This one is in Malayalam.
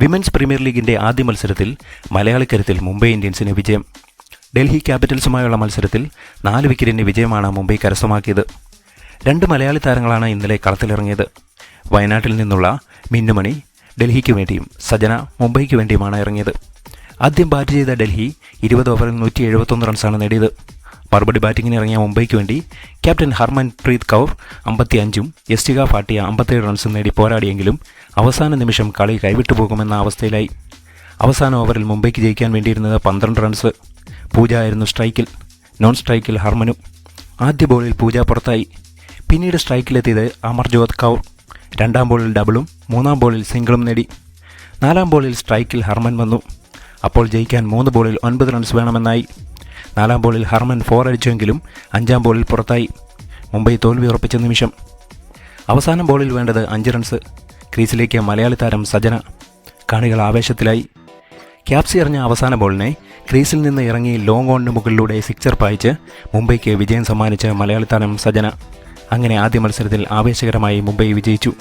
വിമൻസ് പ്രീമിയർ ലീഗിന്റെ ആദ്യ മത്സരത്തിൽ മലയാളിക്കരത്തിൽ മുംബൈ ഇന്ത്യൻസിന് വിജയം. ഡൽഹി ക്യാപിറ്റൽസുമായുള്ള മത്സരത്തിൽ നാല് വിക്കറ്റിന് വിജയമാണ് മുംബൈ കരസ്ഥമാക്കിയത്. രണ്ട് മലയാളി താരങ്ങളാണ് ഇന്നലെ കളത്തിലിറങ്ങിയത്. വയനാട്ടിൽ നിന്നുള്ള മിന്നുമണി ഡൽഹിക്ക് വേണ്ടിയും സജന മുംബൈക്ക് വേണ്ടിയുമാണ് ഇറങ്ങിയത്. ആദ്യം ബാറ്റ് ചെയ്ത ഡൽഹി ഇരുപത് ഓവറിൽ നൂറ്റി എഴുപത്തൊന്ന് റൺസാണ് നേടിയത്. മറുപടി ബാറ്റിങ്ങിന് ഇറങ്ങിയ മുംബൈക്ക് വേണ്ടി ക്യാപ്റ്റൻ ഹർമൻ പ്രീത് കൗർ അമ്പത്തി അഞ്ചും എസ്റ്റിക ഫാട്ടിയ അമ്പത്തേഴ് റൺസും നേടി പോരാടിയെങ്കിലും അവസാന നിമിഷം കളി കൈവിട്ടു പോകുമെന്ന അവസ്ഥയിലായി. അവസാന ഓവറിൽ മുംബൈക്ക് ജയിക്കാൻ വേണ്ടിയിരുന്നത് പന്ത്രണ്ട് റൺസ്. പൂജ ആയിരുന്നു സ്ട്രൈക്കിൽ നോൺ സ്ട്രൈക്കിൽ ഹർമനും. ആദ്യ ബോളിൽ പൂജ പുറത്തായി. പിന്നീട് സ്ട്രൈക്കിലെത്തിയത് അമർജോത് കൗർ. രണ്ടാം ബോളിൽ ഡബിളും മൂന്നാം ബോളിൽ സിംഗിളും നേടി. നാലാം ബോളിൽ സ്ട്രൈക്കിൽ ഹർമൻ വന്നു. അപ്പോൾ ജയിക്കാൻ മൂന്ന് ബോളിൽ ഒൻപത് റൺസ് വേണമെന്നായി. നാലാം ബോളിൽ ഹർമൻ ഫോർ അടിച്ചുവെങ്കിലും അഞ്ചാം ബോളിൽ പുറത്തായി. മുംബൈ തോൽവി ഉറപ്പിച്ച നിമിഷം. അവസാന ബോളിൽ വേണ്ടത് അഞ്ച് റൺസ്. ക്രീസിലേക്ക് മലയാളി താരം സജന. കാണികൾ ആവേശത്തിലായി. ക്യാപ്സി എറിഞ്ഞ അവസാന ബോളിനെ ക്രീസിൽ നിന്ന് ഇറങ്ങി ലോങ് ഓണിന് മുകളിലൂടെ സിക്സർ പായിച്ച് മുംബൈക്ക് വിജയം സമ്മാനിച്ച മലയാളി താരം സജന. അങ്ങനെ ആദ്യ മത്സരത്തിൽ ആവേശകരമായി മുംബൈ വിജയിച്ചു.